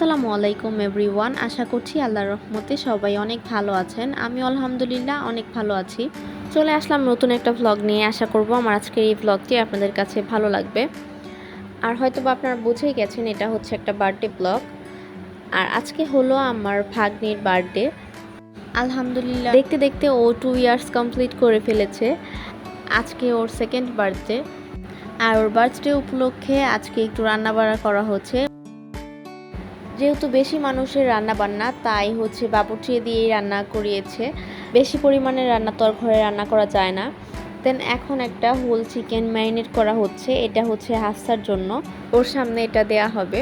আসসালামু আলাইকুম এভরিওয়ান আশা করছি আল্লাহর রহমতে সবাই অনেক ভালো আছেন। আমি আলহামদুলিল্লাহ অনেক ভালো আছি। চলে আসলাম নতুন একটা ভ্লগ নিয়ে। আশা করব আমার আজকের এই ভ্লগটি আপনাদের কাছে ভালো লাগবে। আর হয়তো বা আপনারা বুঝেই গেছেন, এটা হচ্ছে একটা বার্থডে ব্লগ আর আজকে হলো আমার ভাগ্নির বার্থডে আলহামদুলিল্লাহ। দেখতে দেখতে ও টু ইয়ার্স কমপ্লিট করে ফেলেছে। আজকে ওর সেকেন্ড বার্থডে আর ওর বার্থডে উপলক্ষে আজকে একটু রান্নাবাড়া করা হচ্ছে। যেহেতু বেশি মানুষের রান্না বান্না, তাই হচ্ছে বাবুর্চি দিয়েই রান্না করিয়েছে। বেশি পরিমাণে রান্না তো আর ঘরে রান্না করা যায় না। দেন এখন একটা হোল চিকেন ম্যারিনেট করা হচ্ছে। এটা হচ্ছে হাফসার জন্য। ওর সামনে এটা দেয়া হবে।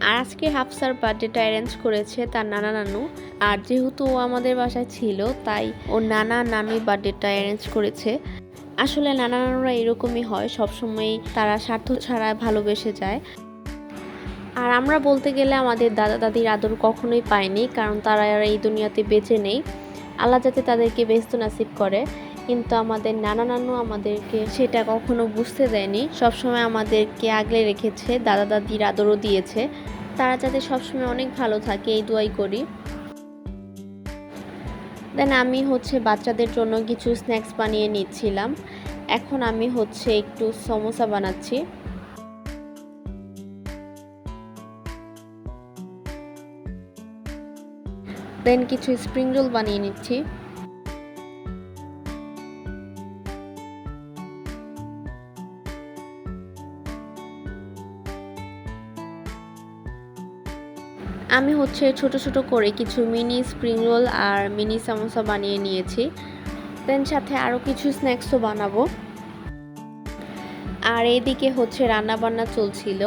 আর আজকে হাফসার বার্থডেটা অ্যারেঞ্জ করেছে তার নানা নানু। আর যেহেতু ও আমাদের বাসায় ছিল, তাই ও নানা নানি বার্থডেটা অ্যারেঞ্জ করেছে। আসলে নানা নানুরা এরকমই হয়। সবসময় তারা স্বার্থ ছাড়া ভালোবেসে যায়। আর আমরা বলতে গেলে আমাদের দাদা দাদির আদর কখনোই পায়নি, কারণ তারা আর এই দুনিয়াতে বেঁচে নেই। আল্লাহ যাতে তাদেরকে ব্যস্ত নাসিব করে, কিন্তু আমাদের নানা নানু আমাদেরকে সেটা কখনো বুঝতে দেয়নি। সবসময় আমাদেরকে আগলে রেখেছে, দাদা দাদির আদরও দিয়েছে। তারা যাতে সবসময় অনেক ভালো থাকে, এই দোয়াই করি। দেন আমি হচ্ছে বাচ্চাদের জন্য কিছু স্ন্যাক্স বানিয়ে নিচ্ছিলাম। এখন আমি হচ্ছে একটু সমোসা বানাচ্ছি। দেন কিছু স্প্রিং রোল বানিয়ে নিচ্ছি। আমি হচ্ছে ছোট ছোট করে কিছু মিনি স্প্রিং রোল আর মিনি সামোসা বানিয়ে নিয়েছি। দেন সাথে আরও কিছু স্ন্যাক্সও বানাবো। আর এদিকে হচ্ছে রান্না বান্না চলছিল।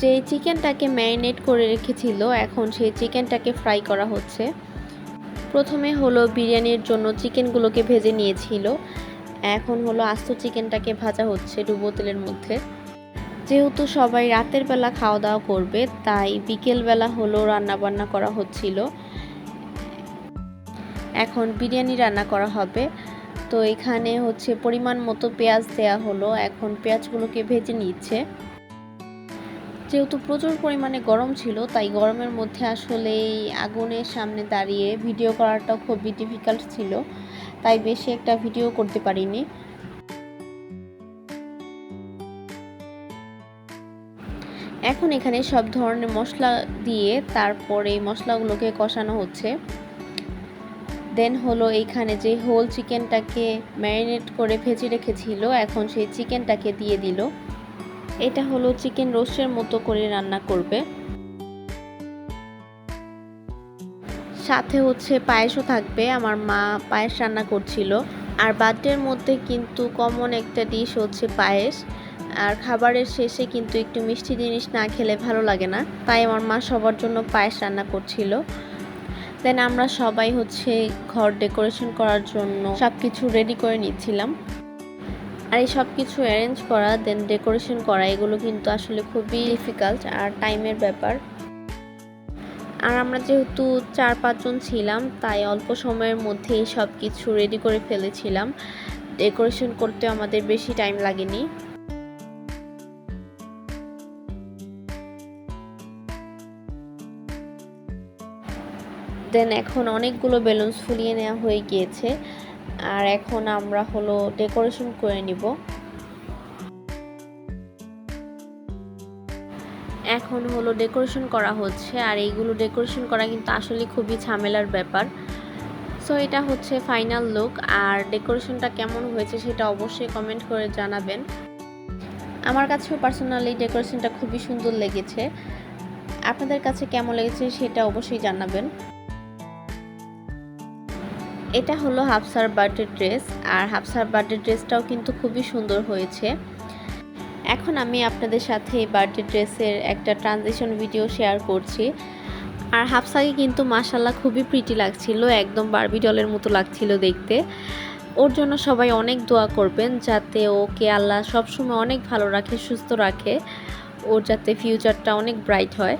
যে চিকেনটাকে ম্যারিনেট করে রেখেছিল, এখন সেই চিকেনটাকে ফ্রাই করা হচ্ছে। প্রথমে হলো বিরিয়ানির জন্য চিকেনগুলোকে ভেজে নিয়েছিল। এখন হলো আস্ত চিকেনটাকে ভাজা হচ্ছে ডুবো তেলের মধ্যে। যেহেতু সবাই রাতের বেলা খাওয়া দাওয়া করবে, তাই বিকেলবেলা হলো রান্না বান্না করা হচ্ছিল। এখন বিরিয়ানি রান্না করা হবে। তো এখানে হচ্ছে পরিমাণ মতো পেঁয়াজ দেয়া হলো। এখন পেঁয়াজগুলোকে ভেজে নিচ্ছে। যেহেতু প্রচুর পরিমাণে গরম ছিল, তাই গরমের মধ্যে আসলে আগুনের সামনে দাঁড়িয়ে ভিডিও করাটা খুবই ডিফিকাল্ট ছিল। তাই বেশি একটা ভিডিও করতে পারিনি। এখন এখানে সব ধরনের মশলা দিয়ে তারপরে মশলাগুলোকে কষানো হচ্ছে। দেন হলো এইখানে যে হোল চিকেনটাকে ম্যারিনেট করে ভেজে রেখেছিল, এখন সেই চিকেনটাকে দিয়ে দিল। এটা হলো চিকেন রোস্টের মতো করে রান্না করবে। সাথে হচ্ছে পায়েসও থাকবে, আমার মা পায়েস রান্না করছিল। আর বার্থডের মধ্যে কিন্তু কমন একটা ডিশ হচ্ছে পায়েস। আর খাবারের শেষে কিন্তু একটু মিষ্টি জিনিস না খেলে ভালো লাগে না, তাই আমার মা সবার জন্য পায়েস রান্না করছিল। দেন আমরা সবাই হচ্ছে ঘর ডেকোরেশন করার জন্য সব কিছু রেডি করে নিচ্ছিলাম। আর এই সব কিছু অ্যারেঞ্জ করা দেন ডেকোরেশন করা, এগুলো কিন্তু আসলে খুবই ডিফিকাল্ট আর টাইমের ব্যাপার। আর আমরা যেহেতু চার পাঁচজন ছিলাম, তাই অল্প সময়ের মধ্যেই সব কিছু রেডি করে ফেলেছিলাম। ডেকোরেশন করতে আমাদের বেশি টাইম লাগেনি। দেন এখন অনেকগুলো বেলুনস ফুলিয়ে নেওয়া হয়ে গিয়েছে। আর এখন আমরা হলো ডেকোরেশন করে নিব। এখন হলো ডেকোরেশন করা হচ্ছে, আর এইগুলো ডেকোরেশন করা কিন্তু আসলে খুবই ঝামেলার ব্যাপার। সো এটা হচ্ছে ফাইনাল লুক আর ডেকোরেশনটা কেমন হয়েছে সেটা অবশ্যই কমেন্ট করে জানাবেন। আমার কাছেও পার্সোনালি ডেকোরেশনটা খুবই সুন্দর লেগেছে। আপনাদের কাছে কেমন লেগেছে সেটা অবশ্যই জানাবেন। এটা হলো হাফসার বার্থডে ড্রেস, আর হাফসার বার্থডে ড্রেসটাও কিন্তু খুবই সুন্দর হয়েছে। এখন আমি আপনাদের সাথে এই বার্থডে ড্রেসের একটা ট্রানজিশন ভিডিও শেয়ার করছি। আর হাফসাকে কিন্তু মাসাল্লাহ খুবই প্রিটি লাগছিল, একদম বারবি ডলের মতো লাগছিল দেখতে। ওর জন্য সবাই অনেক দোয়া করবেন, যাতে ওকে আল্লাহ সবসময় অনেক ভালো রাখে, সুস্থ রাখে। ওর যাতে ফিউচারটা অনেক ব্রাইট হয়।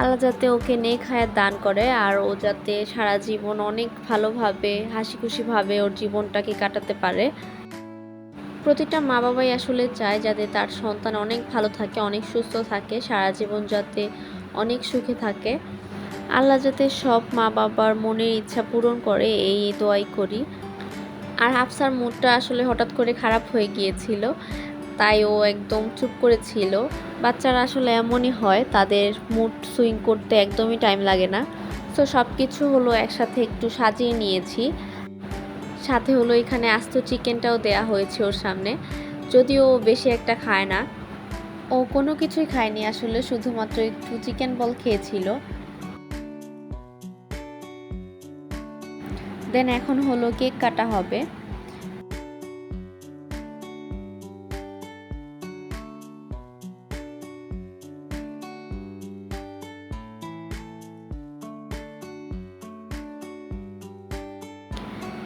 আল্লাহ যাতে ওকে নেক হায়াত দান করে আর ও যাতে সারা জীবন অনেক ভালোভাবে হাসি খুশিভাবে ওর জীবনটাকে কাটাতে পারে। প্রতিটা মা বাবাই আসলে চায় যাতে তার সন্তান অনেক ভালো থাকে, অনেক সুস্থ থাকে, সারা জীবন যাতে অনেক সুখে থাকে। আল্লাহ যাতে সব মা বাবার মনের ইচ্ছা পূরণ করে, এই দোয়াই করি। আর হাফসার মুডটা আসলে হঠাৎ করে খারাপ হয়ে গিয়েছিল। তাই ও একদম চুপ করে ছিল। বাচ্চারা আসলে এমনই হয়, তাদের মুড সুইং করতে একদমই টাইম লাগে না। তো সব কিছু হলো একসাথে একটু সাজিয়ে নিয়েছি। সাথে হলো এখানে আস্ত চিকেনটাও দেয়া হয়েছে ওর সামনে। যদিও বেশি একটা খায় না। ও কোনো কিছুই খায়নি আসলে, শুধুমাত্র একটু চিকেন বল খেয়েছিল। দেন এখন হলো কেক কাটা হবে।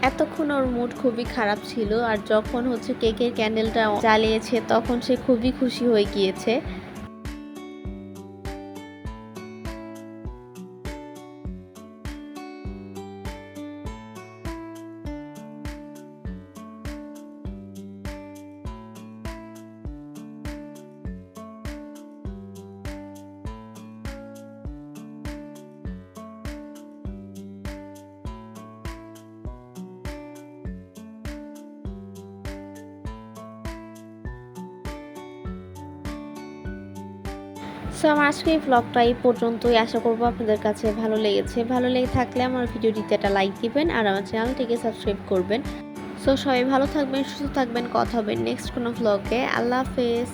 এতক্ষণ ওর মুড খুবই খারাপ ছিল আর যখন হচ্ছে কেকের ক্যান্ডেলটা জ্বালিয়েছে, তখন সে খুবই খুশি হয়ে গিয়েছে। সো আমার আজকে এই ব্লগটা এই পর্যন্তই। আশা করব আপনাদের কাছে ভালো লেগেছে। ভালো লেগে থাকলে আমার ভিডিওটিতে একটা লাইক দিবেন আর আমার চ্যানেলটিকে সাবস্ক্রাইব করবেন। সো সবাই ভালো থাকবেন, সুস্থ থাকবেন, কথা হবেন নেক্সট কোনো ব্লগে আল্লাহ হাফেজ।